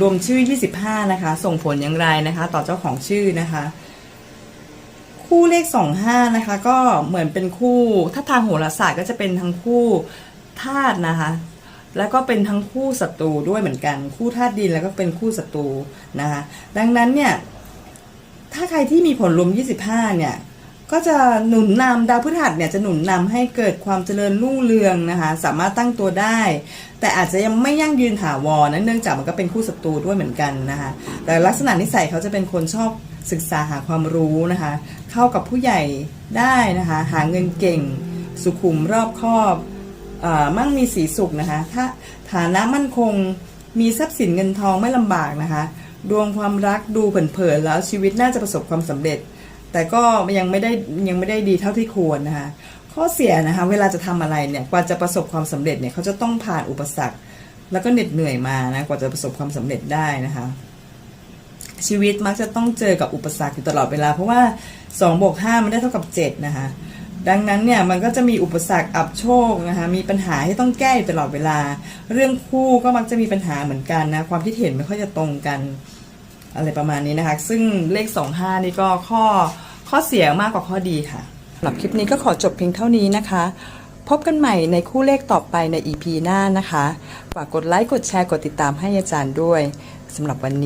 รวมชื่อ 25 นะคะ ส่งผลอย่างไรนะคะ ต่อเจ้าของชื่อนะคะ คู่เลข 25 นะคะ ก็เหมือนเป็นคู่ ถ้าทางโหราศาสตร์ก็จะเป็นทั้งคู่ธาตุนะคะ แล้วก็เป็นทั้งคู่ศัตรูด้วยเหมือนกัน คู่ธาตุดินแล้วก็เป็นคู่ศัตรูนะคะ ดังนั้นเนี่ย ถ้าใครที่มีผลรวม 25 เนี่ย ก็จะหนุนนำดาวพฤหัสเนี่ยจะหนุนนำให้เกิดความเจริญรุ่งเรืองนะคะ สามารถตั้งตัวได้ แต่อาจจะยังไม่ยั่งยืนถาวรนะเนื่องจากมันก็เป็นคู่ศัตรูด้วยเหมือนกันนะคะแต่ลักษณะนิสัยเขาจะเป็นคนชอบศึกษาหาความรู้นะคะ เข้ากับผู้ใหญ่ได้นะคะ หาเงินเก่ง สุขุมรอบคอบอมั่งมีสีสุขนะคะ ถ้าฐานะมั่นคงมีทรัพย์สินเงินทองไม่ลำบากนะคะ ดวงความรักดูเผินๆแล้วชีวิตน่าจะประสบความสำเร็จ แต่ก็ยังไม่ได้ยังไม่ได้ดีเท่าที่ควรนะคะข้อเสียนะคะเวลาจะทำอะไรเนี่ยกว่าจะประสบความสำเร็จเนี่ยเขาจะต้องผ่านอุปสรรค แล้วก็เหน็ดเหนื่อยมานะกว่าจะประสบความสำเร็จได้นะคะชีวิตมักจะต้องเจอกับอุปสรรคอยู่ตลอดเวลา เพราะว่า2บวก5มันได้เท่ากับ7นะคะดังนั้นเนี่ยมันก็จะมีอุปสรรคอับโชคนะคะมีปัญหาที่ต้องแก้อยู่ตลอดเวลา เรื่องคู่ก็มักจะมีปัญหาเหมือนกันนะความคิดเห็นไม่ค่อยจะตรงกันอะไรประมาณนี้นะคะ ซึ่งเลข 25 นี่ก็ข้อ ข้อเสียมากกว่าข้อดีค่ะสำหรับคลิปนี้ก็ขอจบเพียงเท่านี้นะคะ พบกันใหม่ในคู่เลขต่อไปใน EP หน้านะคะ ฝากกดไลค์ กดแชร์ กดติดตามให้อาจารย์ด้วยสำหรับวันนี้